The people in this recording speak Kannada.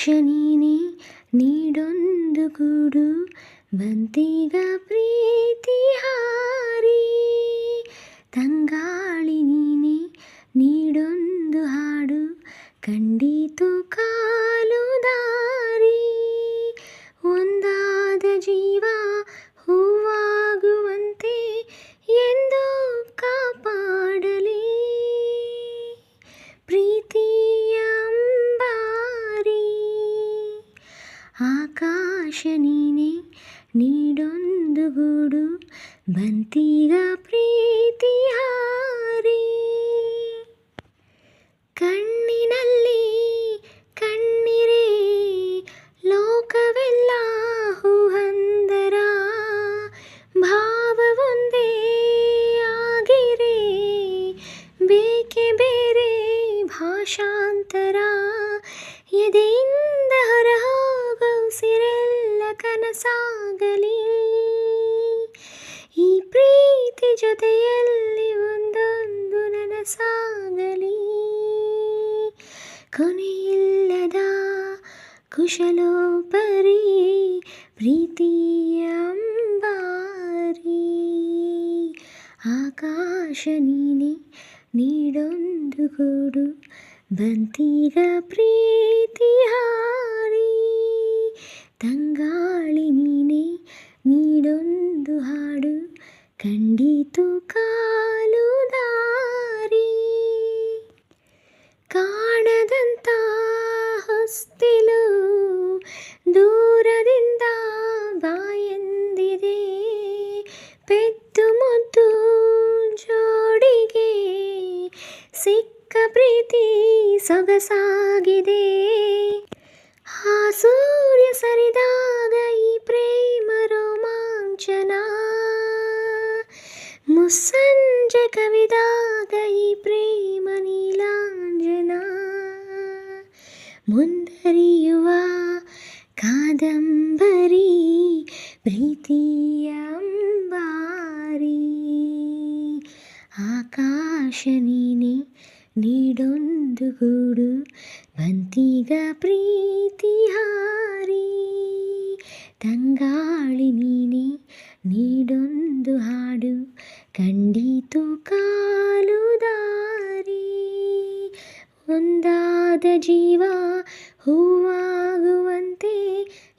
ಸಂತೋಷ ನೀಡೊಂದು ಗೂಡು ಬಂತಿಗ ಪ್ರೀತಿ ಹಾರಿ. ತಂಗಾಳ ಆಕಾಶ ನೀನೆ ನೀಡೊಂದು ಗೂಡು ಬಂತೀಗ ಪ್ರೀತಿ ಹಾರಿ. ಕಣ್ಣಿನಲ್ಲಿ ಕಣ್ಣಿರೇ ಲೋಕವೆಲ್ಲ ಹೂಹಂದರ ಭಾವವೊಂದೇ ಆಗಿರೆ. ಬೇಕೆ ಬೇರೆ ಭಾಷಾಂತರ ಎದೆಯಿಂದ ಉಸಿರೆಲ್ಲ ಕನಸಾಗಲಿ. ಈ ಪ್ರೀತಿ ಜೊತೆಯಲ್ಲಿ ಒಂದೊಂದು ನನಸಾಗಲಿ. ಕೊನೆಯಿಲ್ಲದ ಕುಶಲೋಪರಿ, ಪ್ರೀತಿಯ ಅಂಬಾರಿ. ಆಕಾಶ ನೀನೆ ನೀಡೊಂದು ಕೊಡು. ಬಂತೀಗ ಪ್ರೀತಿ ಕಂಡಿತು ಕಂಡೀತು ಕಾಲು ದಾರಿ. ಕಾಣದಂತ ಹೊಸ್ತಿಲು ದೂರದಿಂದ ಬಾಯಂದಿದೆ ಪೆದ್ದು ಮುದ್ದು ಜೋಡಿಗೆ ಸಿಕ್ಕ ಪ್ರೀತಿ ಸೊಗಸಾಗಿದೆ. ಆ ಸೂರ್ಯ ಸರಿದಾಗ ಈ ಪ್ರೇಮ ರೋಮಾಂಚನ ಮುಸ್ಸಂಜೆ ಕವಿದಾಗ ಈ ಪ್ರೇಮ ನೀಲಾಂಜನ. ಮುಂದರಿಯುವ ಕಾದಂಬರಿ ಪ್ರೀತಿಯ ಅಂಬಾರಿ ಆಕಾಶ ನೀನೆ ನೀಡೊಂದು ಗೂಡು, ಬಂತೀಗ ಪ್ರೀತಿ ಹಾರಿ. ತಂಗಾಳಿ ನೀನೆ ನೀಡೊಂದು ಹಾಡು ಕಂಡೀತು ಕಾಲು ದಾರಿ ಒಂದಾದ ಜೀವ ಹೂವಾಗುವಂತೆ ಎಂದು ಕಾಪ